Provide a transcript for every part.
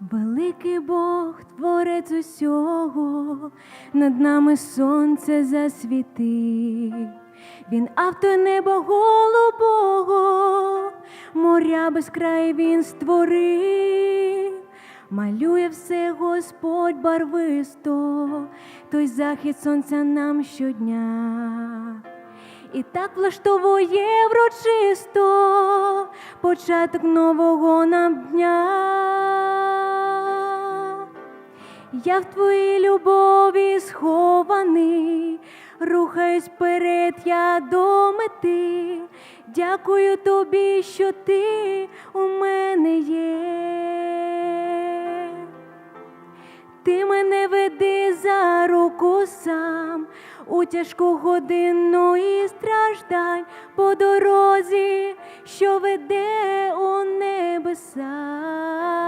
Великий Бог, творець усього, над нами сонце засвітив. Він авто неба голубого, моря без краю він створив, малює все Господь барвисто, той захід сонця нам щодня. І так влаштовує врочисто початок нового нам дня. Я в твоїй любові схований, рухаюсь вперед, я до мети. Дякую тобі, що ти у мене є. Ти мене веди за руку сам у тяжку годину і страждань по дорозі, що веде у небеса.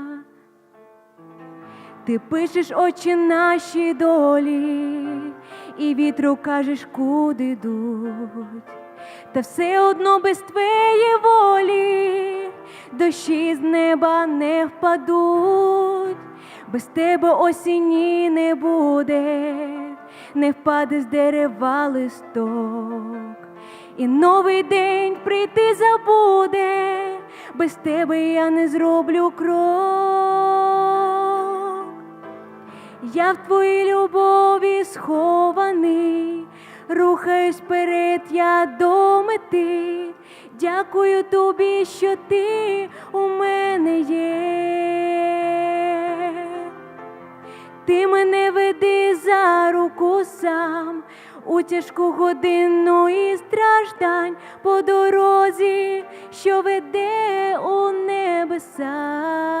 Ти пишеш очі наші долі, і вітру кажеш, куди йдуть. Та все одно без твоєї волі дощі з неба не впадуть, без тебе осінні не буде, не впаде з дерева листок, і новий день прийти забуде, без тебе я не зроблю крок. Я в твоїй любові схований, рухаюсь вперед, я до мети. Дякую тобі, що ти у мене є. Ти мене веди за руку сам у тяжку годину і страждань по дорозі, що веде у небеса.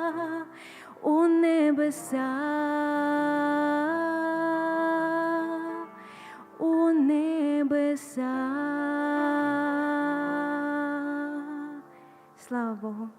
у небеса, у небеса. Слава Богу.